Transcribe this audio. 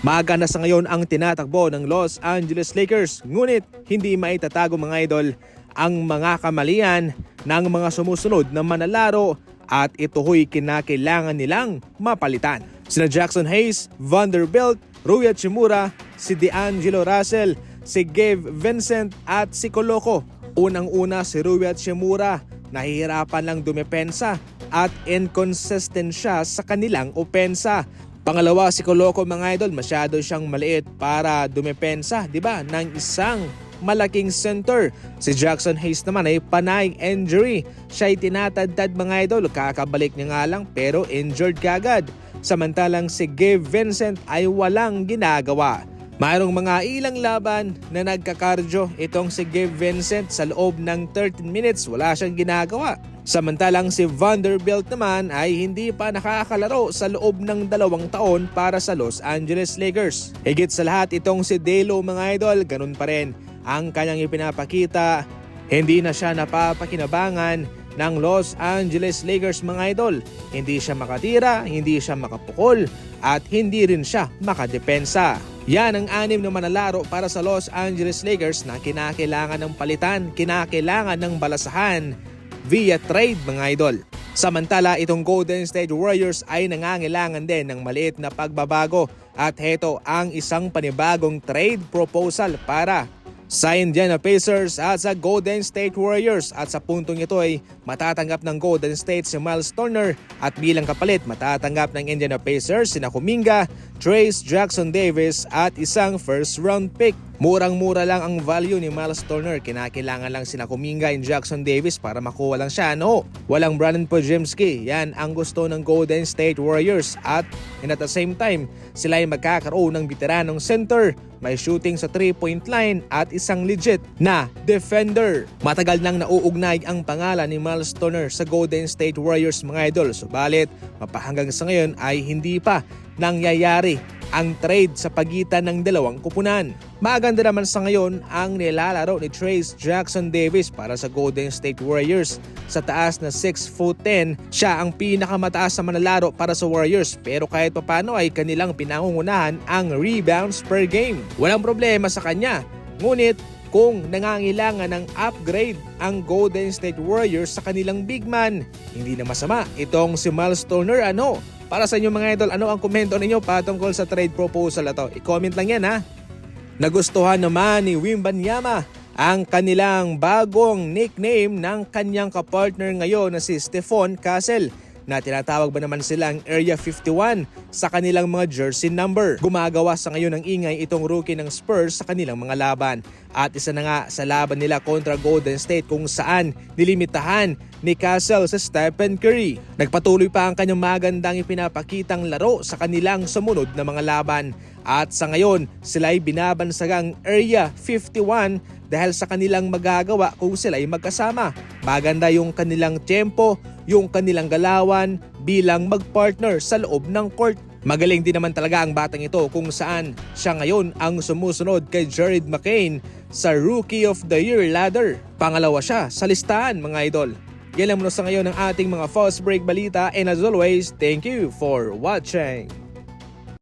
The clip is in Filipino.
Maaga na sa ngayon ang tinatakbo ng Los Angeles Lakers ngunit hindi maitatago mga idol ang mga kamalian ng mga sumusunod na manlalaro at ito ho'y kinakailangan nilang mapalitan. Sina Jackson Hayes, Vanderbilt, Rui Hachimura, si D'Angelo Russell, si Gabe Vincent at si Coloco. Unang-una si Rui Hachimura, nahihirapan lang dumepensa at inconsistent siya sa kanilang opensa. Pangalawa si Coloco mga idol, masyado siyang maliit para dumepensa, 'di ba? Ng isang malaking center. Si Jackson Hayes naman ay panay injury. Siya ay tinatadtad mga idol, kakabalik niya nga lang pero injured kagad. Samantalang si Gabe Vincent ay walang ginagawa. Mayroong mga ilang laban na nagkakardio itong si Gabe Vincent sa loob ng 13 minutes wala siyang ginagawa. Samantalang si Vanderbilt naman ay hindi pa nakakalaro sa loob ng dalawang taon para sa Los Angeles Lakers. Higit sa lahat itong si Delo mga idol, ganun pa rin ang kanyang ipinapakita. Hindi na siya napapakinabangan ng Los Angeles Lakers mga idol. Hindi siya makatira, hindi siya makapukol at hindi rin siya makadepensa. Yan ang anim na manlalaro para sa Los Angeles Lakers na kinakailangan ng palitan, kinakailangan ng balasahan via trade mga idol. Samantala itong Golden State Warriors ay nangangailangan din ng maliit na pagbabago at heto ang isang panibagong trade proposal para sa Indiana Pacers at sa Golden State Warriors at sa puntong ito ay matatanggap ng Golden State si Miles Turner at bilang kapalit matatanggap ng Indiana Pacers si Kuminga, Trace Jackson Davis at isang first round pick. Murang-mura lang ang value ni Miles Turner. Kinakailangan lang sina Kuminga and Jackson Davis para makuha lang siya. No, walang Brandon Podziemski. Yan ang gusto ng Golden State Warriors. At and at the same time, sila ay magkakaroon ng veteranong center, may shooting sa 3-point line at isang legit na defender. Matagal nang nauugnay ang pangalan ni Miles Turner sa Golden State Warriors mga idol. Subalit, mapahanggang sa ngayon ay hindi pa nangyayari ang trade sa pagitan ng dalawang kupunan. Maganda naman sa ngayon ang nilalaro ni Trace Jackson Davis para sa Golden State Warriors. Sa taas na 6 foot 10, siya ang pinakamataas na manlalaro para sa Warriors pero kahit papano ay kanilang pinangungunahan ang rebounds per game. Walang problema sa kanya. Ngunit kung nangangailangan ng upgrade ang Golden State Warriors sa kanilang big man, hindi na masama itong si Miles Turner ano para sa inyo mga idol, ano ang komento ninyo patungkol sa trade proposal na to? I-comment lang yan ha. Nagustuhan naman ni Wimbanyama ang kanilang bagong nickname ng kanyang kapartner ngayon na si Stephon Castle na tinatawag ba naman silang Area 51 sa kanilang mga jersey number. Gumagawa sa ngayon ng ingay itong rookie ng Spurs sa kanilang mga laban. At isa na nga sa laban nila kontra Golden State kung saan nilimitahan ni Castle sa Stephen Curry. Nagpatuloy pa ang kanyang magandang ipinapakitang laro sa kanilang sumunod na mga laban. At sa ngayon, sila ay binabansagang Area 51 dahil sa kanilang magagawa kung sila ay magkasama. Maganda yung kanilang tempo, yung kanilang galawan bilang magpartner sa loob ng court. Magaling din naman talaga ang batang ito kung saan siya ngayon ang sumusunod kay Jared McCain sa Rookie of the Year ladder. Pangalawa siya sa listahan mga idol. Yan lang muna sa ngayon ng ating mga fast break balita and as always, thank you for watching.